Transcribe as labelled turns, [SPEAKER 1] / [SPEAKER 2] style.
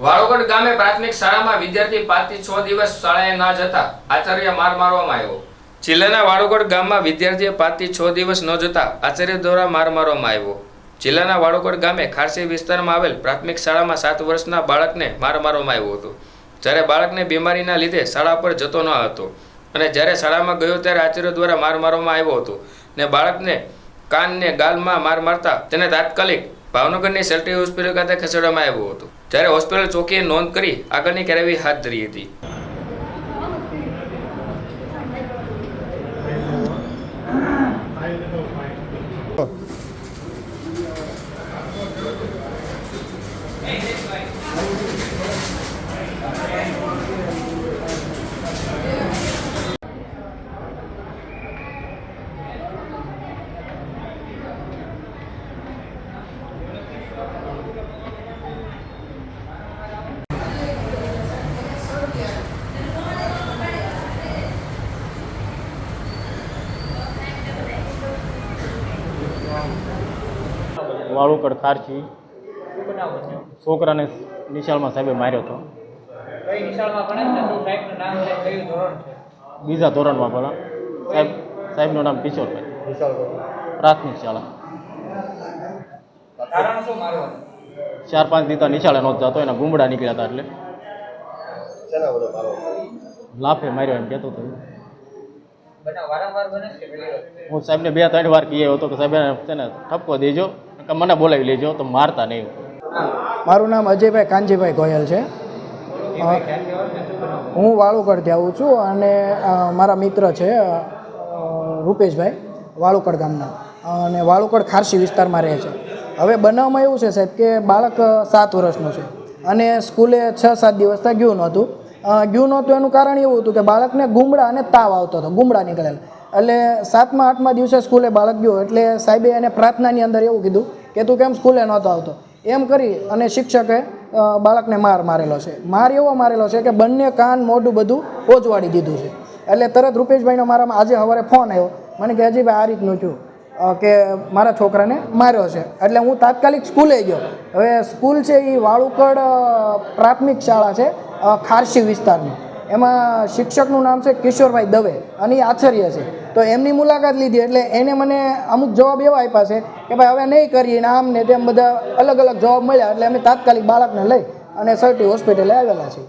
[SPEAKER 1] વાળોગઢ ગામે પ્રાથમિક શાળામાં વિદ્યાર્થી પાંચથી છ દિવસ શાળાએ ના જતા આચાર્ય માર મારવામાં આવ્યો. જિલ્લાના વાળોગઢ ગામમાં વિદ્યાર્થીએ પાંચથી છ દિવસ ન જતા આચાર્ય દ્વારા માર મારવામાં આવ્યો. જિલ્લાના વાળોગઢ ગામે ખારસી વિસ્તારમાં આવેલ પ્રાથમિક શાળામાં સાત વર્ષના બાળકને માર મારવામાં આવ્યો હતો. જ્યારે બાળકને બીમારીના લીધે શાળા પર જતો ન હતો અને જ્યારે શાળામાં ગયો ત્યારે આચાર્ય દ્વારા માર મારવામાં આવ્યો હતો ને બાળકને કાનને ગાલમાં માર મારતા તેને તાત્કાલિક ભાવનગરની સેલ્ટી હોસ્પિટલ ખાતે ખસેડવામાં આવ્યો હતો. જ્યારે હોસ્પિટલ ચોકીએ નોંધ કરી આગળની કાર્યવાહી હાથ ધરી હતી.
[SPEAKER 2] વાળુકડ છે. છોકરાને નિશાળમાં સાહેબે માર્યો હતો.
[SPEAKER 3] કઈ નિશાળમાં ભણે છે? શું સાહેબનું નામ છે? કયું ધોરણ છે?
[SPEAKER 2] બીજા ધોરણમાં ભણા. સાહેબ સાહેબનું નામ કિશોરભાઈ પ્રાથમિક શાળા. ચાર પાંચ દીતા નિશાળે નહોતો જતો એના ગુમડા નીકળ્યા હતા એટલે. લાફે માર્યો એમ કહેતો હતો
[SPEAKER 3] બનાવ વારંવાર બને છે કે પેલી વાર
[SPEAKER 2] હું સાહેબને બે ત્રણ વાર કહેયો હતો કે સાહેબ તેને ઠપકો દેજો કે મને બોલાવી લેજો તો મારતા નહીં.
[SPEAKER 4] મારું નામ અજયભાઈ કાનજીભાઈ ગોયલ છે. હું વાળુકડથી આવું છું અને મારા મિત્ર છે રૂપેશભાઈ વાળુકડ ગામના. અને વાળુકડ ખારસી વિસ્તારમાં રહે છે. હવે બનાવમાં એવું છે સાહેબ કે બાળક સાત વર્ષનું છે. અને સ્કૂલે છ સાત દિવસ દિવસથી ગયું નહોતું. ગયું નહોતું, એનું કારણ એવું હતું કે બાળકને ગુમડા અને તાવ આવતો હતો, ગુમડા નીકળેલા. એટલે સાતમા, આઠમા દિવસે સ્કૂલે બાળક ગયો, એટલે સાહેબે એને પ્રાર્થનાની અંદર એવું કીધું કે તું કેમ સ્કૂલે નહોતો આવતો? એમ કરી અને શિક્ષકે બાળકને માર મારેલો છે. માર એવો મારેલો છે કે બંને કાન, મોઢું બધું ઓજવાડી દીધું છે. એટલે તરત રૂપેશભાઈનો મારામાં આજે સવારે ફોન આવ્યો. મને કે, હજીભાઈ, આ રીતનું થયું. કે મારા છોકરાને માર્યો છે. એટલે હું તાત્કાલિક સ્કૂલે ગયો. હવે સ્કૂલ છે એ વાળુકડ પ્રાથમિક શાળા છે ખારસી વિસ્તારની. એમાં શિક્ષકનું નામ છે કિશોરભાઈ દવે અને એ આચાર્ય છે. તો એમની મુલાકાત લીધી એટલે એને મને અમુક જવાબ એવા આપ્યા છે કે ભાઈ હવે નહીં કરીએ ને આમ ને તેમ બધા અલગ અલગ જવાબ મળ્યા એટલે અમે તાત્કાલિક બાળકને લઈ અને સરટી હોસ્પિટલે આવેલા છીએ.